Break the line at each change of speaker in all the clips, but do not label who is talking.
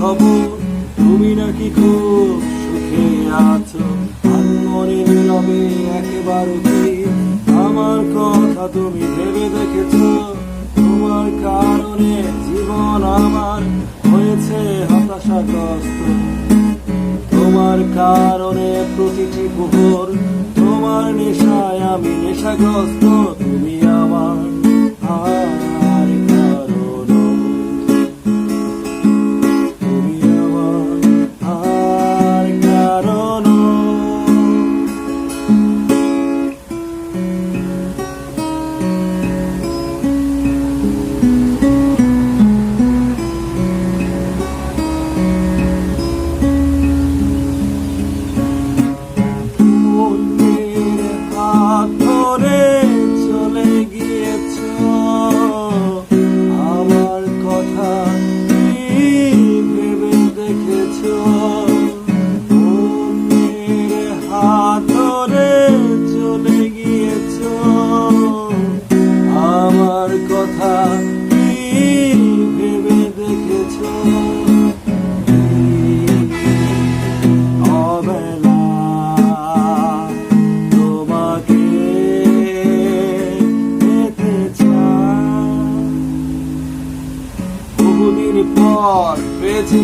খবর তুমি নাকি খুব সুখে আছো? মনে নীরবে একেবারে আমার কথা তুমি ভেবে দেখেছ। তোমার কারণে জীবন আমার হয়েছে হতাশাগ্রস্ত। তোমার কারণে প্রতিটি মুহূর তোমার নেশায় আমি নেশাগ্রস্ত।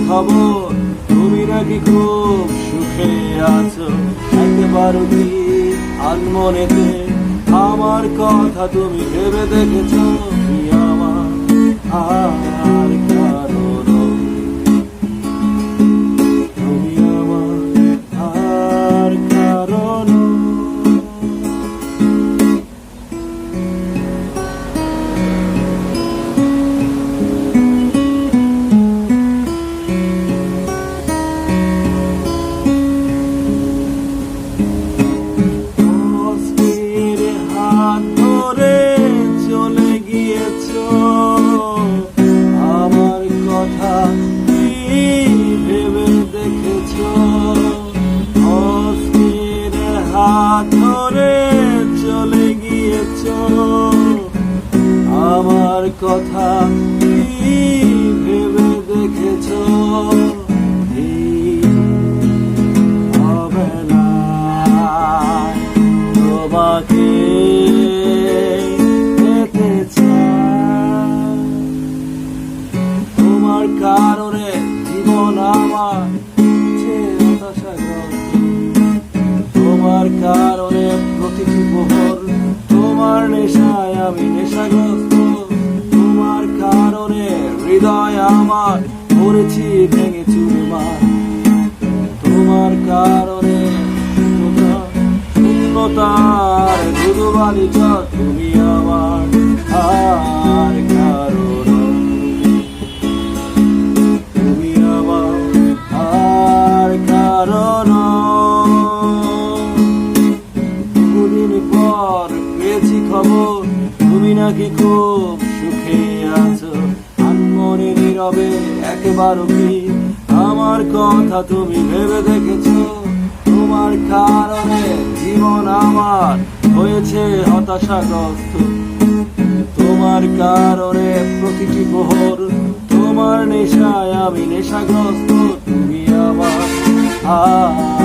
খবর তুমি নাকি খুব সুখে আছো? একবার আনমনেতে আমার কথা তুমি ভেবে দেখেছ? আমার আর আমার কথা ভেবে দেখেছ? এই অবেলায় তোমাকে তোমার কারণে জীবন আমার তোমার কারণে প্রতিটি মোহর তোমার নেশায় আমি নেশাগ্রস্ত। তোমার কারণে হৃদয় আমার পড়েছি ভেঙে চুরমার তোমার কারণে শূন্যতার গুরুবালি তুমি আমার আর খুব সুখে আছো। আনমনে নীরবে একবার কি আমার কথা তুমি ভেবে দেখেছ? তোমার কারণে জীবন আমার হয়েছে হতাশাগ্রস্ত। তোমার কারণে প্রতিটি মোহর, তোমার নেশায় আমি নেশাগ্রস্ত। তুমি আমার কারণ